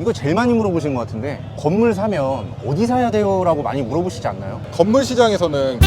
이거 제일 많이 물어보신 것 같은데 건물 사면 어디 사야 돼요? 라고 많이 물어보시지 않나요? 건물 시장에서는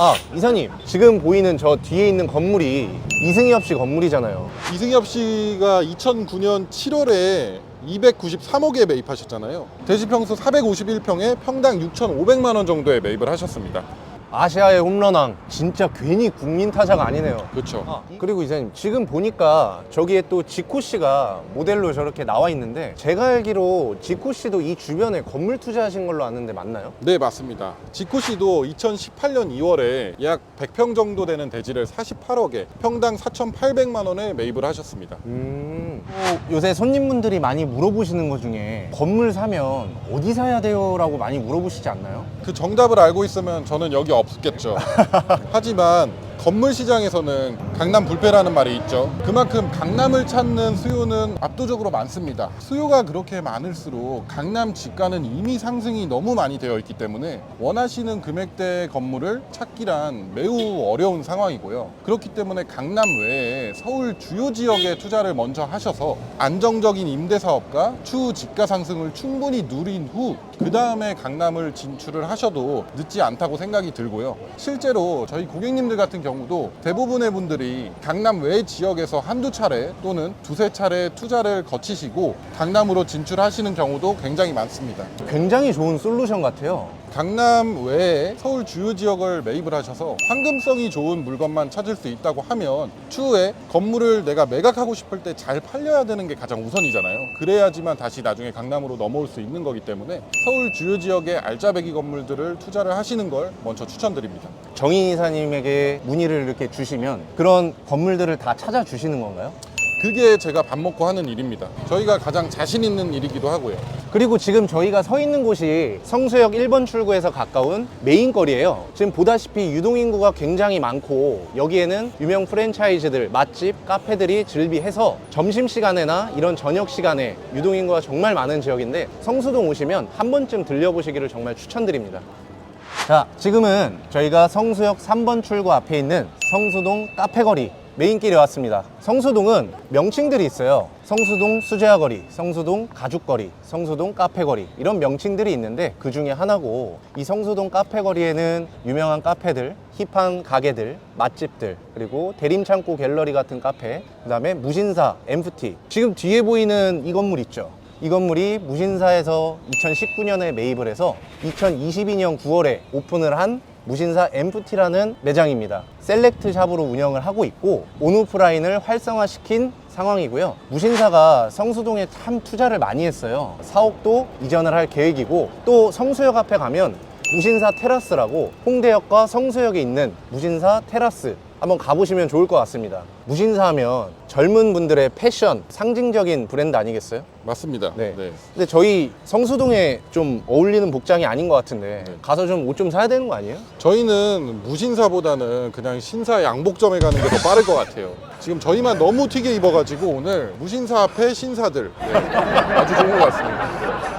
아 이사님 지금 보이는 저 뒤에 있는 건물이 이승엽 씨 건물이잖아요 이승엽 씨가 2009년 7월에 293억에 매입하셨잖아요. 대지평수 451평에 평당 6,500만 원 정도에 매입을 하셨습니다. 아시아의 홈런왕 진짜 괜히 국민 타자가 아니네요 그렇죠. 아, 그리고 이사님 지금 보니까 저기에 또 지코 씨가 모델로 저렇게 나와 있는데 제가 알기로 지코 씨도 이 주변에 건물 투자하신 걸로 아는데 맞나요? 네, 맞습니다. 지코 씨도 2018년 2월에 약 100평 정도 되는 대지를 48억에 평당 4,800만 원에 매입을 하셨습니다. 음. 또 요새 손님분들이 많이 물어보시는 것 중에 건물 사면 어디 사야 돼요? 라고 많이 물어보시지 않나요? 그 정답을 알고 있으면 저는 여기 없겠죠. 하지만 건물 시장에서는 강남 불패라는 말이 있죠. 그만큼 강남을 찾는 수요는 압도적으로 많습니다. 수요가 그렇게 많을수록 강남 지가는 이미 상승이 너무 많이 되어 있기 때문에 원하시는 금액대의 건물을 찾기란 매우 어려운 상황이고요. 그렇기 때문에 강남 외에 서울 주요 지역에 투자를 먼저 하셔서 안정적인 임대 사업과 추후 지가 상승을 충분히 누린 후 그 다음에 강남을 진출을 하셔도 늦지 않다고 생각이 들고요. 실제로 저희 고객님들 같은 경우 도 대부분의 분들이 강남 외 지역에서 한두 차례 또는 두세 차례 투자를 거치시고 강남으로 진출하시는 경우도 굉장히 많습니다. 굉장히 좋은 솔루션 같아요. 강남 외에 서울 주요 지역을 매입을 하셔서 황금성이 좋은 물건만 찾을 수 있다고 하면 추후에 건물을 내가 매각하고 싶을 때 잘 팔려야 되는 게 가장 우선이잖아요. 그래야지만 다시 나중에 강남으로 넘어올 수 있는 거기 때문에 서울 주요 지역의 알짜배기 건물들을 투자를 하시는 걸 먼저 추천드립니다. 정인 이사님에게 문의를 이렇게 주시면 그런 건물들을 다 찾아주시는 건가요? 그게 제가 밥 먹고 하는 일입니다. 저희가 가장 자신 있는 일이기도 하고요. 그리고 지금 저희가 서 있는 곳이 성수역 1번 출구에서 가까운 메인 거리예요. 지금 보다시피 유동인구가 굉장히 많고 여기에는 유명 프랜차이즈들, 맛집, 카페들이 즐비해서 점심시간에나 이런 저녁 시간에 유동인구가 정말 많은 지역인데 성수동 오시면 한 번쯤 들려보시기를 정말 추천드립니다. 자, 지금은 저희가 성수역 3번 출구 앞에 있는 성수동 카페거리 메인길에 왔습니다. 성수동은 명칭들이 있어요. 성수동 수제화거리, 성수동 가죽거리, 성수동 카페거리 이런 명칭들이 있는데 그 중에 하나고 이 성수동 카페거리에는 유명한 카페들, 힙한 가게들, 맛집들 그리고 대림창고 갤러리 같은 카페 그 다음에 무신사, 엠프티 지금 뒤에 보이는 이 건물 있죠. 이 건물이 무신사에서 2019년에 매입을 해서 2022년 9월에 오픈을 한 무신사 엠프티라는 매장입니다. 셀렉트 샵으로 운영을 하고 있고 온오프라인을 활성화시킨 상황이고요. 무신사가 성수동에 참 투자를 많이 했어요. 사옥도 이전을 할 계획이고 또 성수역 앞에 가면 무신사 테라스라고 홍대역과 성수역에 있는 무신사 테라스 한번 가보시면 좋을 것 같습니다. 무신사 하면 젊은 분들의 패션 상징적인 브랜드 아니겠어요? 맞습니다. 네. 근데 저희 성수동에 좀 어울리는 복장이 아닌 것 같은데 네. 가서 좀 옷 좀 사야 되는 거 아니에요? 저희는 무신사보다는 그냥 신사 양복점에 가는 게 더 빠를 것 같아요. 지금 저희만 너무 튀게 입어가지고 오늘 무신사 앞에 신사들 네, 아주 좋은 것 같습니다.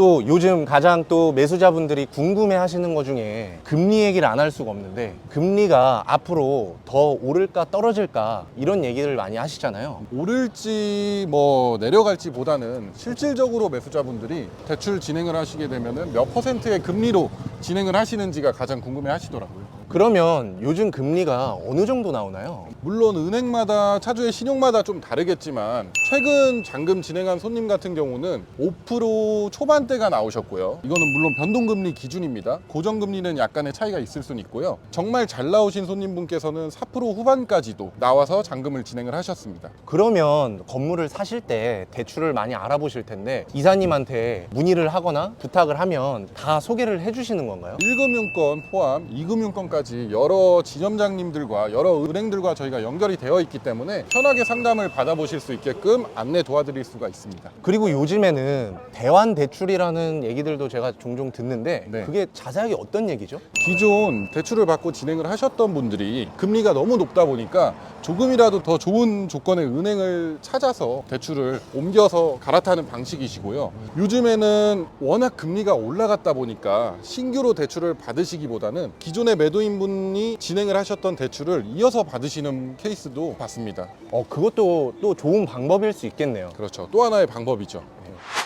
또 요즘 가장 또 매수자분들이 궁금해 하시는 것 중에 금리 얘기를 안 할 수가 없는데 금리가 앞으로 더 오를까 떨어질까 이런 얘기를 많이 하시잖아요. 오를지 뭐 내려갈지 보다는 실질적으로 매수자분들이 대출 진행을 하시게 되면 몇 퍼센트의 금리로 진행을 하시는지가 가장 궁금해 하시더라고요. 그러면 요즘 금리가 어느 정도 나오나요? 물론 은행마다 차주의 신용마다 좀 다르겠지만 최근 잔금 진행한 손님 같은 경우는 5% 초반대가 나오셨고요. 이거는 물론 변동금리 기준입니다. 고정금리는 약간의 차이가 있을 수는 있고요. 정말 잘 나오신 손님분께서는 4% 후반까지도 나와서 잔금을 진행을 하셨습니다. 그러면 건물을 사실 때 대출을 많이 알아보실 텐데 이사님한테 문의를 하거나 부탁을 하면 다 소개를 해주시는 건가요? 1금융권 포함 2금융권까지 여러 지점장님들과 여러 은행들과 저희가 연결이 되어 있기 때문에 편하게 상담을 받아보실 수 있게끔 안내 도와드릴 수가 있습니다. 그리고 요즘에는 대환 대출이라는 얘기들도 제가 종종 듣는데 네. 그게 자세하게 어떤 얘기죠? 기존 대출을 받고 진행을 하셨던 분들이 금리가 너무 높다 보니까 조금이라도 더 좋은 조건의 은행을 찾아서 대출을 옮겨서 갈아타는 방식이시고요. 요즘에는 워낙 금리가 올라갔다 보니까 신규로 대출을 받으시기보다는 기존의 매도인 연예인분이 진행을 하셨던 대출을 이어서 받으시는 케이스도 봤습니다. 어, 그것도 또 좋은 방법일 수 있겠네요. 그렇죠. 또 하나의 방법이죠.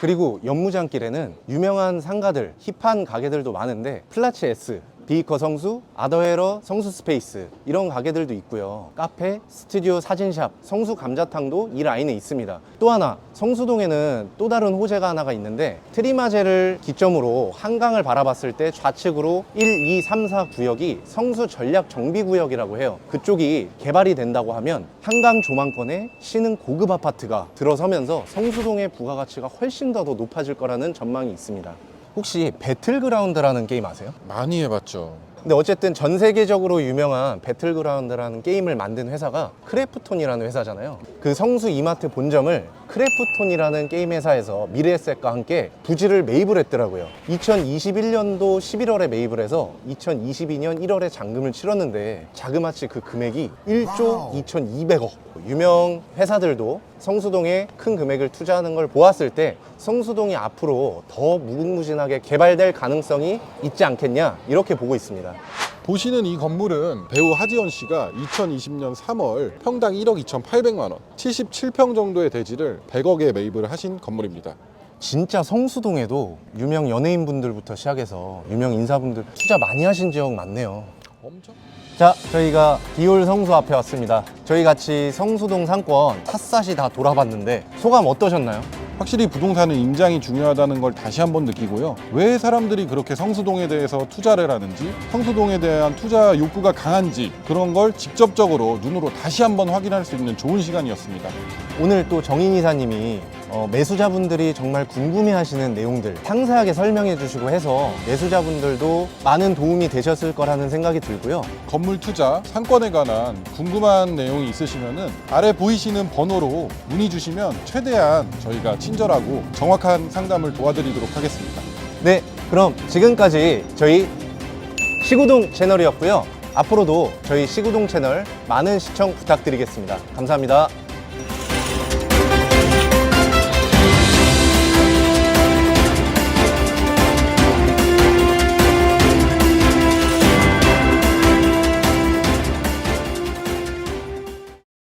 그리고 연무장길에는 유명한 상가들, 힙한 가게들도 많은데 플라치 S, 비이커 성수, 아더헤러 성수 스페이스 이런 가게들도 있고요. 카페, 스튜디오 사진샵, 성수 감자탕도 이 라인에 있습니다. 또 하나 성수동에는 또 다른 호재가 하나가 있는데 트리마제를 기점으로 한강을 바라봤을 때 좌측으로 1, 2, 3, 4 구역이 성수 전략 정비 구역이라고 해요. 그쪽이 개발이 된다고 하면 한강 조망권에 신흥 고급 아파트가 들어서면서 성수동의 부가가치가 훨씬 더, 더 높아질 거라는 전망이 있습니다. 혹시 배틀그라운드라는 게임 아세요? 많이 해봤죠. 근데 어쨌든 전 세계적으로 유명한 배틀그라운드라는 게임을 만든 회사가 크래프톤이라는 회사잖아요. 그 성수 이마트 본점을 크래프톤이라는 게임 회사에서 미래에셋과 함께 부지를 매입을 했더라고요. 2021년도 11월에 매입을 해서 2022년 1월에 잔금을 치렀는데 자그마치 그 금액이 1조 2,200억. 유명 회사들도 성수동에 큰 금액을 투자하는 걸 보았을 때 성수동이 앞으로 더 무궁무진하게 개발될 가능성이 있지 않겠냐 이렇게 보고 있습니다. 보시는 이 건물은 배우 하지원 씨가 2020년 3월 평당 1억 2,800만 원, 77평 정도의 대지를 100억에 매입을 하신 건물입니다. 진짜 성수동에도 유명 연예인분들부터 시작해서 유명 인사분들 투자 많이 하신 지역 많네요. 엄청 자, 저희가 디올 성수 앞에 왔습니다. 저희 같이 성수동 상권 샅샅이 다 돌아봤는데 소감 어떠셨나요? 확실히 부동산은 임장이 중요하다는 걸 다시 한번 느끼고요. 왜 사람들이 그렇게 성수동에 대해서 투자를 하는지, 성수동에 대한 투자 욕구가 강한지 그런 걸 직접적으로 눈으로 다시 한번 확인할 수 있는 좋은 시간이었습니다. 오늘 또 정인 이사님이 어, 매수자분들이 정말 궁금해하시는 내용들 상세하게 설명해 주시고 해서 매수자분들도 많은 도움이 되셨을 거라는 생각이 들고요. 건물 투자, 상권에 관한 궁금한 내용이 있으시면은 아래 보이시는 번호로 문의 주시면 최대한 저희가 친절하고 정확한 상담을 도와드리도록 하겠습니다. 네, 그럼 지금까지 저희 시구동 채널이었고요. 앞으로도 저희 시구동 채널 많은 시청 부탁드리겠습니다. 감사합니다.